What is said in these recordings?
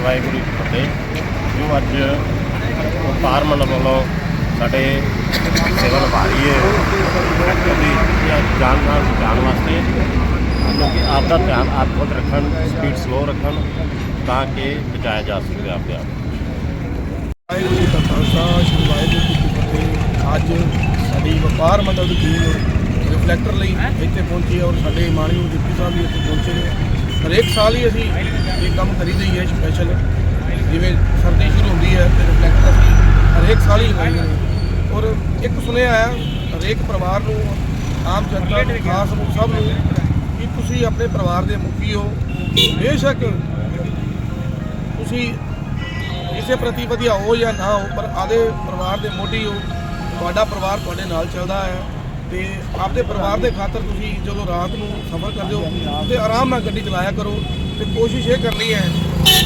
ਵਾਹਿਗੁਰੂ ਜੀ ਕੀ ਫਤਿਹ। ਜੋ ਅੱਜ ਵਪਾਰ ਮੰਡਲ ਵੱਲੋਂ ਸਾਡੇ ਸੇਵਾ ਨਿਭਾ ਰਹੀ ਹੈ ਦੀ ਜਾਨ ਨਾਲ ਬਚਾਉਣ ਵਾਸਤੇ ਲੋਕੀ ਆਪ ਦਾ ਧਿਆਨ ਆਪ ਖੁਦ ਰੱਖਣ ਸਪੀਡ ਸਲੋ ਰੱਖਣ ਤਾਂ ਕਿ ਬਚਾਇਆ ਜਾ ਸਕੇ ਆਪਦੇ ਆਪ ਵਾਹਿਗੁਰੂ ਜੀ ਦਾ ਖਾਲਸਾ, ਸ਼੍ਰੀ ਵਾਹਿਗੁਰੂ ਜੀ ਕੀ ਫਤਿਹ। ਅੱਜ ਸਾਡੀ ਵਪਾਰ ਮੰਡਲ ਦੀ ਟੀਮ ਰਿਫਲੈਕਟਰ ਲਈ ਇੱਥੇ ਪਹੁੰਚੀ ਔਰ ਸਾਡੇ ਮਾਨਯੋਗ ਡਿਪਟੀ ਸਾਹਿਬ ਵੀ ਇੱਥੇ ਪਹੁੰਚੇ ਨੇ। ਹਰੇਕ ਸਾਲ ਹੀ ਅਸੀਂ ਇਹ ਕੰਮ ਕਰੀਦਾ ਹੀ ਹੈ ਸਪੈਸ਼ਲ ਜਿਵੇਂ ਸਰਦੀ ਸ਼ੁਰੂ ਹੁੰਦੀ ਹੈ ਤੇ ਰਿਫਲੈਕਟਰ ਅਸੀਂ ਹਰੇਕ ਸਾਲ ਹੀ ਲਗਾਈਦੇ ਨੇ ਔਰ ਇੱਕ ਸੁਨੇਹਾ ਹੈ, ਹਰੇਕ ਪਰਿਵਾਰ ਨੂੰ, ਆਮ ਜਨਤਾ ਨੂੰ, ਖਾਸ ਨੂੰ, ਸਭ ਨੂੰ, ਕਿ ਤੁਸੀਂ ਆਪਣੇ ਪਰਿਵਾਰ ਦੇ ਮੁਖੀ ਹੋ। ਬੇਸ਼ੱਕ ਤੁਸੀਂ ਕਿਸੇ ਪ੍ਰਤੀ ਵਧੀਆ ਹੋ ਜਾਂ ਨਾ ਹੋ, ਪਰ ਆਦੇ ਪਰਿਵਾਰ ਦੇ ਮੋਢੀ ਹੋ, ਤੁਹਾਡਾ ਪਰਿਵਾਰ ਤੁਹਾਡੇ ਨਾਲ ਚੱਲਦਾ ਹੈ। ਤੇ ਆਪਦੇ ਪਰਿਵਾਰ ਦੇ ਖਾਤਰ ਤੁਸੀਂ ਜਦੋਂ ਰਾਤ ਨੂੰ ਸਫ਼ਰ ਕਰਦੇ ਹੋ ਤੇ ਆਰਾਮ ਨਾਲ ਗੱਡੀ ਚਲਾਇਆ ਕਰੋ ਤੇ ਕੋਸ਼ਿਸ਼ ਇਹ ਕਰਨੀ ਹੈ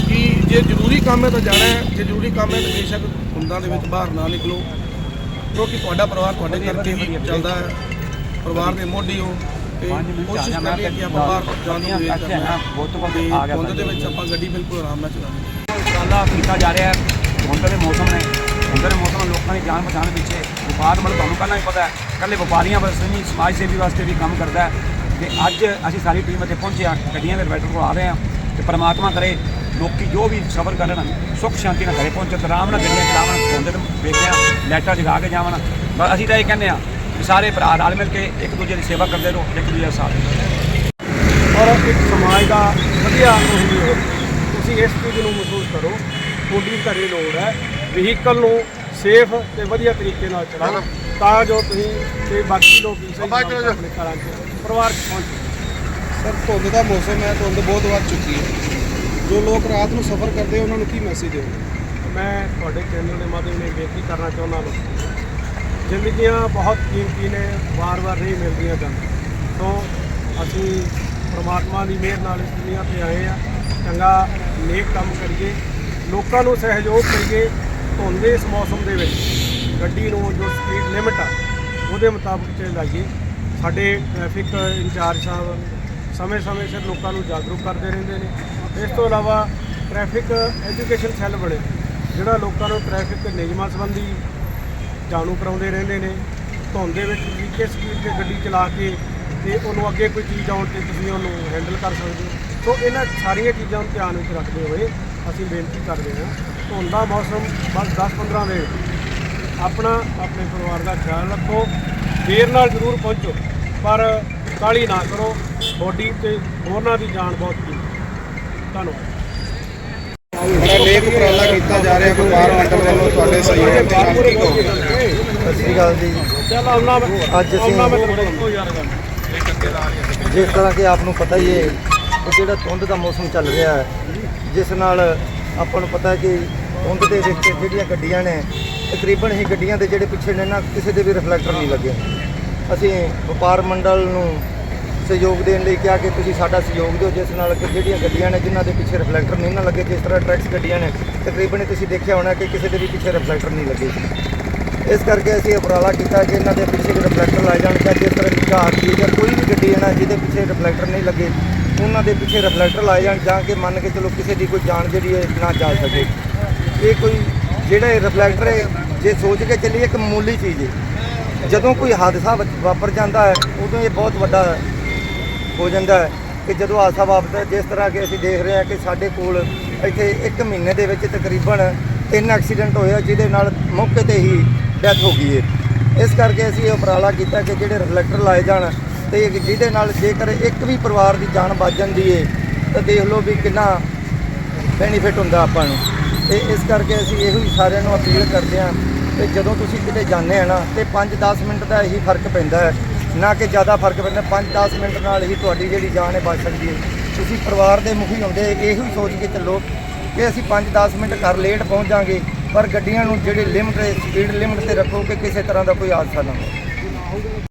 ਕਿ ਜੇ ਜ਼ਰੂਰੀ ਕੰਮ ਹੈ ਤਾਂ ਜਾਣਾ ਹੈ, ਜੇ ਜ਼ਰੂਰੀ ਕੰਮ ਹੈ ਤਾਂ ਬੇਸ਼ੱਕ ਹੁੰਦਾਂ ਦੇ ਵਿੱਚ ਬਾਹਰ ਨਾ ਨਿਕਲੋ, ਕਿਉਂਕਿ ਤੁਹਾਡਾ ਪਰਿਵਾਰ ਤੁਹਾਡੇ ਕਰਕੇ ਹੀ ਚੱਲਦਾ ਹੈ, ਪਰਿਵਾਰ ਦੇ ਮੋਢੀ ਹੋ ਤੇ ਕੋਸ਼ਿਸ਼ ਕਰਨੀ ਹੈ ਕਿ ਆਪਾਂ ਬਾਹਰ ਜਾਣ ਦੀ ਵੇਟ ਕਰਨਾ ਹੈ ਤੇ ਧੁੰਦ ਦੇ ਵਿੱਚ ਆਪਾਂ ਗੱਡੀ ਬਿਲਕੁਲ ਆਰਾਮ ਨਾਲ ਚਲਾਉਣੀ ਹੈ। ਉਪਰਾਲਾ ਕੀਤਾ ਜਾ ਰਿਹਾ ਹੈ ਹੁਣ ਦੇ ਮੌਸਮ ਨੇ ਹੁਣ ਦੇ ਮੌਸਮ ਲੋਕਾਂ ਦੀ ਜਾਨ ਬਚਾਉਣ ਪਿੱਛੇ ਵਪਾਰ ਮਤਲਬ ਤੁਹਾਨੂੰ ਪਹਿਲਾਂ ਹੀ ਪਤਾ ਹੈ। ਇਕੱਲੇ ਵਪਾਰੀਆਂ ਵਾਸਤੇ ਨਹੀਂ, ਸਮਾਜ ਸੇਵੀ ਵਾਸਤੇ ਵੀ ਕੰਮ ਕਰਦਾ ਹੈ। ਤੇ ਅੱਜ ਅਸੀਂ ਸਾਰੀ ਟੀਮ ਇੱਥੇ ਪਹੁੰਚੇ ਹਾਂ, ਗੱਡੀਆਂ ਦੇ ਡਰਾਈਵਰ ਕੋਲ ਆ ਰਹੇ ਹਾਂ ਤੇ ਪਰਮਾਤਮਾ ਕਰੇ ਲੋਕੀ ਜੋ ਵੀ ਸਫ਼ਰ ਕਰਨ ਸੁੱਖ ਸ਼ਾਂਤੀ ਨਾਲ ਘਰੇ ਪਹੁੰਚਣ, ਤੇ ਆਰਾਮ ਨਾਲ ਗੱਡੀਆਂ ਚਲਾਵਣ ਹੁੰਦੇ ਤੇ ਵੇਖਦੇ ਹਾਂ ਲਾਈਟਾਂ ਜਗਾ ਕੇ ਜਾਵਣ। ਬਸ ਅਸੀਂ ਤਾਂ ਇਹ ਕਹਿੰਦੇ ਹਾਂ ਕਿ ਸਾਰੇ ਭਰਾ ਰਲ ਮਿਲ ਕੇ ਇੱਕ ਦੂਜੇ ਦੀ ਸੇਵਾ ਕਰਦੇ ਰਹੋ, ਇੱਕ ਦੂਜੇ ਦਾ ਸਾਥ ਔਰ ਇੱਕ ਸਮਾਜ ਦਾ ਵਧੀਆ ਉਹੀ ਹੋ। ਤੁਸੀਂ ਇਸ ਚੀਜ਼ ਨੂੰ ਮਹਿਸੂਸ ਕਰੋ, ਤੁਹਾਡੀ ਘਰੇ ਲੋੜ ਹੈ ਵਹੀਕਲ ਨੂੰ ਸੇਫ ਤੇ ਵਧੀਆ ਤਰੀਕੇ ਨਾਲ ਚਲਾਓ ਤਾਂ ਜੋ ਤੁਸੀਂ ਤੇ ਬਾਕੀ ਲੋਕ ਵੀ ਸਹੀ ਸਲਾਮਤ ਆਪਣੇ ਘਰਾਂ 'ਚ ਪਰਿਵਾਰ 'ਚ ਪਹੁੰਚ ਸਰ ਧੁੰਦ ਦਾ ਮੌਸਮ ਹੈ ਧੁੰਦ ਬਹੁਤ ਵੱਧ ਚੁੱਕੀ ਹੈ। ਜੋ ਲੋਕ ਰਾਤ ਨੂੰ ਸਫ਼ਰ ਕਰਦੇ ਉਹਨਾਂ ਨੂੰ ਕੀ ਮੈਸੇਜ ਦਿਓ? ਮੈਂ ਤੁਹਾਡੇ ਚੈਨਲ ਦੇ ਮਾਧਿਅਮ ਨਾਲ ਬੇਨਤੀ ਕਰਨਾ ਚਾਹੁੰਦਾ ਹਾਂ। ਜ਼ਿੰਦਗੀਆਂ ਬਹੁਤ ਕੀਮਤੀ ਨੇ ਵਾਰ-ਵਾਰ ਨਹੀਂ ਮਿਲਦੀਆਂ ਜਾਂਦੀਆਂ। ਸੋ ਅਸੀਂ ਪ੍ਰਮਾਤਮਾ ਦੀ ਮਿਹਰ ਨਾਲ ਇਸ ਦੁਨੀਆ ਤੇ ਆਏ ਆ। ਚੰਗਾ ਨੇਕ ਕੰਮ ਕਰੀਏ। ਲੋਕਾਂ ਨੂੰ ਸਹਿਯੋਗ ਕਰੀਏ ਧੁੰਦ ਦੇ ਇਸ ਮੌਸਮ ਦੇ ਵਿੱਚ। ਗੱਡੀ ਨੂੰ ਜੋ ਸਪੀਡ ਲਿਮਟ ਆ, ਉਹਦੇ ਮੁਤਾਬਕ ਚਲਾਈਏ ਸਾਡੇ ਟ੍ਰੈਫਿਕ ਇੰਚਾਰਜ ਸਾਹਿਬ ਸਮੇਂ-ਸਮੇਂ ਸਿਰ ਲੋਕਾਂ ਨੂੰ ਜਾਗਰੂਕ ਕਰਦੇ ਰਹਿੰਦੇ ਨੇ। ਇਸ ਤੋਂ ਇਲਾਵਾ ਟ੍ਰੈਫਿਕ ਐਜੂਕੇਸ਼ਨ ਸੈੱਲ ਬਣੇ, ਜਿਹੜਾ ਲੋਕਾਂ ਨੂੰ ਟ੍ਰੈਫਿਕ ਨਿਯਮਾਂ ਸੰਬੰਧੀ ਜਾਣੂ ਕਰਾਉਂਦੇ ਰਹਿੰਦੇ ਨੇ। ਧੁੰਦ ਦੇ ਵਿੱਚ ਤੁਸੀਂ ਕਿਸ ਸਪੀਡ ਤੇ ਗੱਡੀ ਚਲਾ ਕੇ ਤੇ ਉਹਨੂੰ ਅੱਗੇ ਕੋਈ ਚੀਜ਼ ਆਉਣ ਤੇ ਤੁਸੀਂ ਉਹਨੂੰ ਹੈਂਡਲ ਕਰ ਸਕਦੇ ਹੋ। ਸੋ ਇਹਨਾਂ ਸਾਰੀਆਂ ਚੀਜ਼ਾਂ ਨੂੰ ਧਿਆਨ ਵਿੱਚ ਰੱਖਦੇ ਹੋਏ ਅਸੀਂ ਬੇਨਤੀ ਕਰਦੇ ਹਾਂ, ਧੁੰਦ ਦਾ ਮੌਸਮ ਬਸ 10-15 ਦੇ ਆਪਣਾ ਆਪਣੇ ਪਰਿਵਾਰ ਦਾ ਖਿਆਲ ਰੱਖੋ ਦੇਰ ਨਾਲ ਜ਼ਰੂਰ ਪਹੁੰਚੋ ਪਰ ਕਾਲੀ ਨਾ ਕਰੋ ਤੁਹਾਡੀ ਤੇ ਹੋਰਨਾਂ ਦੀ ਜਾਨ ਬਹੁਤ ਕੀਮਤੀ ਧੰਨਵਾਦ। ਉਪਰਾਲਾ ਕੀਤਾ ਜਾ ਰਿਹਾ ਵਪਾਰ ਮੰਡਲ ਵੱਲੋਂ ਤੁਹਾਡੇ ਸਹਿਯੋਗ ਦੇ ਨਾਲ ਕੀ ਕਹੋਗੇ ਸਤਿ ਸ਼੍ਰੀ ਅਕਾਲ ਜੀ। ਚੱਲ ਆਉਣਾ ਅੱਜ ਅਸੀਂ- ਆਉਣਾ ਮੈਂ ਜਿਸ ਤਰ੍ਹਾਂ ਕਿ ਆਪ ਨੂੰ ਪਤਾ ਹੀ ਹੈ ਕਿ ਜਿਹੜਾ ਧੁੰਦ ਦਾ ਮੌਸਮ ਚੱਲ ਰਿਹਾ ਹੈ ਜਿਸ ਨਾਲ ਆਪਾਂ ਨੂੰ ਪਤਾ ਹੈ ਕਿ ਧੁੰਦ ਦੇ ਵਿੱਚ ਜਿਹੜੀਆਂ ਗੱਡੀਆਂ ਨੇ, ਤਕਰੀਬਨ ਹੀ ਗੱਡੀਆਂ ਦੇ ਜਿਹੜੇ ਪਿੱਛੇ ਨੇ ਨਾ, ਕਿਸੇ ਦੇ ਵੀ ਰਿਫਲੈਕਟਰ ਨਹੀਂ ਲੱਗੇ। ਅਸੀਂ ਵਪਾਰ ਮੰਡਲ ਨੂੰ ਸਹਿਯੋਗ ਦੇਣ ਲਈ ਕਿਹਾ ਕਿ ਤੁਸੀਂ ਸਾਡਾ ਸਹਿਯੋਗ ਦਿਓ, ਜਿਸ ਨਾਲ ਕਿ ਜਿਹੜੀਆਂ ਗੱਡੀਆਂ ਨੇ, ਜਿਨ੍ਹਾਂ ਦੇ ਪਿੱਛੇ ਰਿਫਲੈਕਟਰ ਨਹੀਂ ਨਾ ਲੱਗੇ, ਜਿਸ ਤਰ੍ਹਾਂ ਟਰੈਕਸ ਗੱਡੀਆਂ ਨੇ, ਤਕਰੀਬਨ ਹੀ ਤੁਸੀਂ ਦੇਖਿਆ ਹੋਣਾ ਕਿ ਕਿਸੇ ਦੇ ਵੀ ਪਿੱਛੇ ਰਿਫਲੈਕਟਰ ਨਹੀਂ ਲੱਗੇ। ਇਸ ਕਰਕੇ ਅਸੀਂ ਉਪਰਾਲਾ ਕੀਤਾ ਕਿ ਇਹਨਾਂ ਦੇ ਪਿੱਛੇ ਰਿਫਲੈਕਟਰ ਲਾਏ ਜਾਣ, ਜਾਂ ਜਿਸ ਤਰ੍ਹਾਂ ਦੀ ਕਾਰ ਦੀ ਜਾਂ ਕੋਈ ਵੀ ਗੱਡੀ ਹੈ ਨਾ, ਜਿਹਦੇ ਪਿੱਛੇ ਰਿਫਲੈਕਟਰ ਨਹੀਂ ਲੱਗੇ, ਉਹਨਾਂ ਦੇ ਪਿੱਛੇ ਰਿਫਲੈਕਟਰ ਲਾਏ ਜਾਣ, ਜਾਂ ਕਿ ਮੰਨ ਕੇ ਚਲੋ ਕਿਸੇ ਦੀ ਕੋਈ ਜਾਨ ਜਿਹੜੀ ਹੈ, ਨਾ ਜਾ ਸਕੇ। ਇਹ ਕੋਈ ਜਿਹੜਾ ਇਹ ਰਿਫਲੈਕਟਰ ਹੈ, ਜੇ ਸੋਚ ਕੇ ਚੱਲੀਏ, ਇੱਕ ਮਾਮੂਲੀ ਚੀਜ਼ ਹੈ। ਜਦੋਂ ਕੋਈ ਹਾਦਸਾ ਵਾ- ਵਾਪਰ ਜਾਂਦਾ ਹੈ, ਉਦੋਂ ਇਹ ਬਹੁਤ ਵੱਡਾ ਹੋ ਜਾਂਦਾ ਹੈ ਕਿ ਜਦੋਂ ਹਾਦਸਾ ਵਾਪਰਦਾ ਜਿਸ ਤਰ੍ਹਾਂ ਕਿ ਅਸੀਂ ਦੇਖ ਰਹੇ ਹਾਂ ਕਿ ਸਾਡੇ ਕੋਲ ਇੱਥੇ ਇੱਕ ਮਹੀਨੇ ਦੇ ਵਿੱਚ ਤਕਰੀਬਨ ਤਿੰਨ ਐਕਸੀਡੈਂਟ ਹੋਏ ਆ, ਜਿਹਦੇ ਨਾਲ ਮੌਕੇ ਤੇ ਹੀ ਡੈਥ ਹੋ ਗਈ ਹੈ। ਇਸ ਕਰਕੇ ਅਸੀਂ ਇਹ ਉਪਰਾਲਾ ਕੀਤਾ ਕਿ ਜਿਹੜੇ ਰਿਫਲੈਕਟਰ ਲਾਏ ਜਾਣ ਤੇ ਜਿਹਦੇ ਨਾਲ ਜੇਕਰ ਇੱਕ ਵੀ ਪਰਿਵਾਰ ਦੀ ਜਾਨ ਬਚ ਜਾਂਦੀ ਹੈ, ਤਾਂ ਦੇਖ ਲਓ ਵੀ ਕਿੰਨਾ ਬੈਨੀਫਿਟ ਹੁੰਦਾ ਆਪਾਂ ਨੂੰ। ਤੇ ਇਸ ਕਰਕੇ ਅਸੀਂ ਇਹੋ ਹੀ ਸਾਰਿਆਂ ਨੂੰ ਅਪੀਲ ਕਰਦੇ ਹਾਂ ਕਿ ਜਦੋਂ ਤੁਸੀਂ ਕਿਤੇ ਜਾਂਦੇ ਆ ਨਾ ਤੇ 5-10 ਮਿੰਟ ਦਾ ਇਹੀ ਫ਼ਰਕ ਪੈਂਦਾ ਹੈ। ਨਾ ਕਿ ਜ਼ਿਆਦਾ ਫ਼ਰਕ ਪੈਂਦਾ 5-10 ਮਿੰਟ ਨਾਲ ਹੀ ਤੁਹਾਡੀ ਜਿਹੜੀ ਜਾਨ ਹੈ ਬਚ ਸਕਦੀ ਹੈ। ਤੁਸੀਂ ਪਰਿਵਾਰ ਦੇ ਮੁਖੀ ਹੁੰਦੇ, ਇਹੋ ਹੀ ਸੋਚ ਕੇ ਚੱਲੋ ਕਿ ਅਸੀਂ 5-10 ਮਿੰਟ ਘਰ ਲੇਟ ਪਹੁੰਚ ਜਾਾਂਗੇ ਪਰ ਗੱਡੀਆਂ ਨੂੰ ਜਿਹੜੀ ਲਿਮਟ ਸਪੀਡ ਲਿਮਟ ਤੇ ਰੱਖੋ ਕਿ ਕਿਸੇ ਤਰ੍ਹਾਂ ਦਾ ਕੋਈ ਹਾਦਸਾ ਨਾ ਹੋਵੇ।